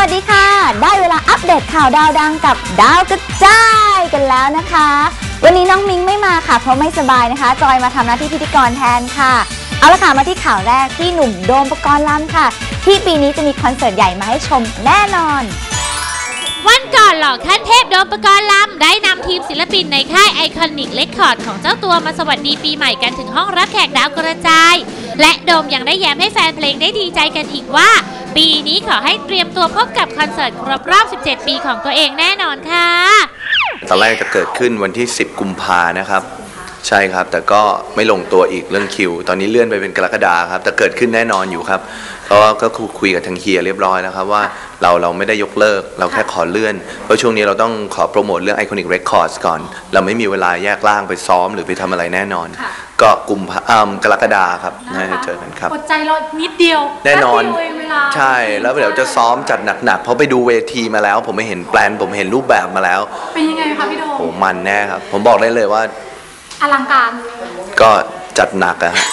วัสดีค่ะ ได้เวลาอัปเดตข่าวดาวดังกับดาวกระจายกันแล้วนะคะ วันนี้น้องมิงไม่มาค่ะ เพราะไม่สบายนะคะ จอยมาทำหน้าที่พิธีกรแทนค่ะ เอาละค่ะมาที่ข่าวแรกที่หนุ่มโดมปกรณ์ลำค่ะ ที่ปีนี้จะมีคอนเสิร์ตใหญ่มาให้ชมแน่นอน วันก่อนหล่อขั้นเทพโดมปกรณ์ลำได้นำทีมศิลปินในค่ายไอคอนิกเลคคอร์ดของเจ้าตัวมาสวัสดีปีใหม่กันถึงห้องรับแขกดาวกระจาย และโดมยังได้แย้มให้แฟนเพลงได้ดีใจกันอีกว่า ปีนี้ขอให้เตรียมตัวพบกับคอนเสิร์ตครบรอบ 17 ปีของตัวเองแน่นอนค่ะ ตอนแรกจะเกิดขึ้นวันที่ 10 กุมภานะครับ ใช่ครับ แต่ก็ไม่ลงตัวอีกเรื่องคิว ตอนนี้เลื่อนไปเป็นกรกฎาครับ แต่เกิดขึ้นแน่นอนอยู่ครับเพราะว่าก็คุยกับทางเฮียเรียบร้อยแล้วครับว่าเราเราไม่ได้ยกเลิก เราแค่ขอเลื่อน เพราะช่วงนี้เราต้องขอโปรโมทเรื่อง Iconic Records ก่อน เราไม่มีเวลาแยกล่างไปซ้อมหรือไปทำอะไรแน่นอน ก็กุมภาอืมกรกฎาครับน่าจะเจอกันครับ อดใจรอนิดเดียวแน่นอน ป๊บเดียวเงเวลา ใช่แล้วเดี๋ยวจะซ้อมจัดหนักๆเพราะไปดูเวทีมาแล้ว ผมไม่เห็นแปลนผมเห็นรูปแบบมาแล้วเป็นยังไงคะพี่โดมโอ้มันแน่ครับผมบอกได้เลยว่า อลังการก็จัดหนักอะฮะ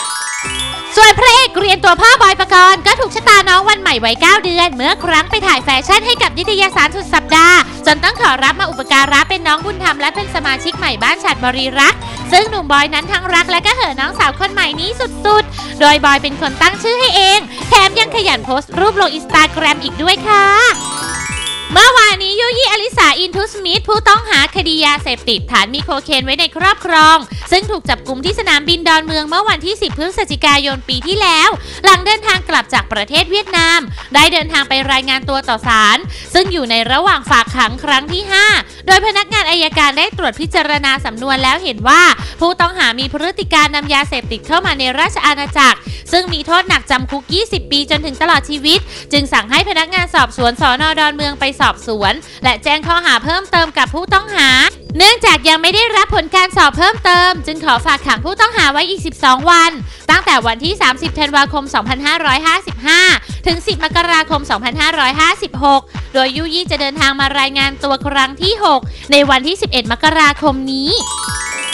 ส่วนพระเอกเรียนตัวพ่อบอยปกรณ์ก็ถูกชะตาน้องวันใหม่วัย9เดือน เมื่อครั้งไปถ่ายแฟชั่นให้กับนิตยสารสุดสัปดาห์ จนต้องขอรับมาอุปการะเป็นน้องบุญธรรมและเป็นสมาชิกใหม่บ้านฉัดบริรักษ์ซึ่งหนุ่มบอยนั้นทั้งรักและก็เห่อน้องสาวคนใหม่นี้สุดๆ โดยบอยเป็นคนตั้งชื่อให้เอง แถมยังขยันโพสต์รูปลงอินสตาแกรมอีกด้วยค่ะ เมื่อวานนี้ยูยี่อลิส นทุสมิธผู้ต้องหาคดียาเสพติดฐานมีโคเคนไว้ในครอบครอง ซึ่งถูกจับกลุ่มที่สนามบินดอนเมืองเมื่อวันที่ 10 พฤศจิกายนปีที่แล้ว หลังเดินทางกลับจากประเทศเวียดนาม ได้เดินทางไปรายงานตัวต่อศาลซึ่งอยู่ในระหว่างฝากขังครั้งที่ 5 โดยพนักงานอายการได้ตรวจพิจารณาสำนวนแล้วเห็นว่า ผู้ต้องหามีพฤติการนำยาเสพติดเข้ามาในราชอาณาจักร ซึ่งมีโทษหนักจำคุก 20 ปีจนถึงตลอดชีวิต จึงสั่งให้พนักงานสอบสวนสอนอดอนเมืองไปสอบสวน และแจ้งข้อหาเพิ่มเติมกับผู้ต้องหา เนื่องจากยังไม่ได้รับผลการสอบเพิ่มเติม จึงขอฝากขังผู้ต้องหาไว้อีก 12 วัน ตั้งแต่วันที่ 30 ธันวาคม 2555 ถึง 10 มกราคม 2556 โดยยุยี่จะเดินทางมารายงานตัวครั้งที่ 6 ในวันที่ 11 มกราคมนี้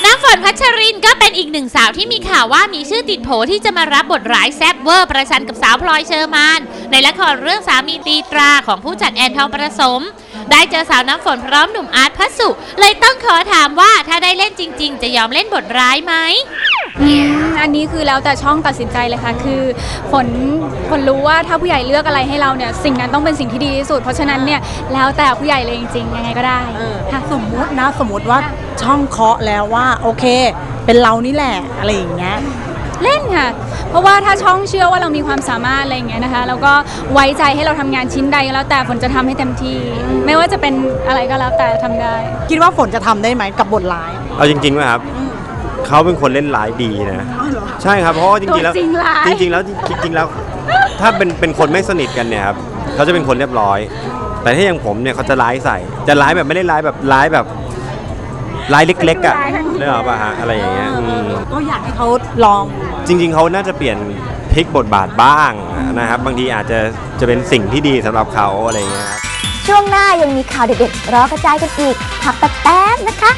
น้ำฝนพัชรินก็เป็นอีกหนึ่งสาวที่มีข่าวว่ามีชื่อติดโผที่จะมารับบทร้ายแซบเวอร์ประชันกับสาวพลอยเชอร์มาน ในละครเรื่องสามีตีตราของผู้จัดแอนทองประสม ได้เจอสาวน้ำฝนพร้อมหนุ่มอาร์ตพัสสุเลยต้องขอถามว่าถ้าได้เล่นจริง ๆ จะยอมเล่นบทร้ายไหมอืมอันนี้คือแล้วแต่ช่องตัดสินใจเลยค่ะ คือฝนฝนรู้ว่าถ้าผู้ใหญ่เลือกอะไรให้เราเนี่ยสิ่งนั้นต้องเป็นสิ่งที่ดีที่สุด เพราะฉะนั้นเนี่ยแล้วแต่ผู้ใหญ่เลยจริงๆยังไงก็ได้ค่ะสมมุตินะสมมติว่าช่องเคาะแล้วว่าโอเค เป็นเรานี่แหละอะไรอย่างเงี้ยเล่นค่ะ เพราะว่าถ้าช่องเชื่อว่าเรามีความสามารถอะไรอย่างเงี้ยนะคะแล้วก็ไว้ใจให้เราทำงานชิ้นใดก็แล้วแต่ฝนจะทำให้เต็มที่ ไม่ว่าจะเป็นอะไรก็แล้วแต่ทำได้ คิดว่าฝนจะทำได้ไหมกับบทร้าย เอาจริงๆว่าครับเขาเป็นคนเล่นร้ายดีนะ ใช่ครับเพราะว่าจริงๆแล้วตัวจริงร้าย จริงๆแล้วจริงๆแล้ว ถ้าเป็นเป็นคนไม่สนิทกันเนี่ยครับเขาจะเป็นคนเรียบร้อย แต่ถ้าอย่างผมเนี่ยเขาจะร้ายใส่ จะร้ายแบบไม่ได้ร้ายแบบร้ายแบบร้ายเล็กๆอะได้หรอป่ะฮะอะไรอย่างเงี้ยอืมก็อยากให้เขาลอง จริง ๆ เขาน่าจะเปลี่ยนพลิกบทบาทบ้างนะครับ บางทีอาจจะจะเป็นสิ่งที่ดีสำหรับเขาอะไรอย่างเงี้ยครับ ช่วงหน้ายังมีข่าวเด็ดๆรอกระจายกันอีกพักแป๊บๆนะคะ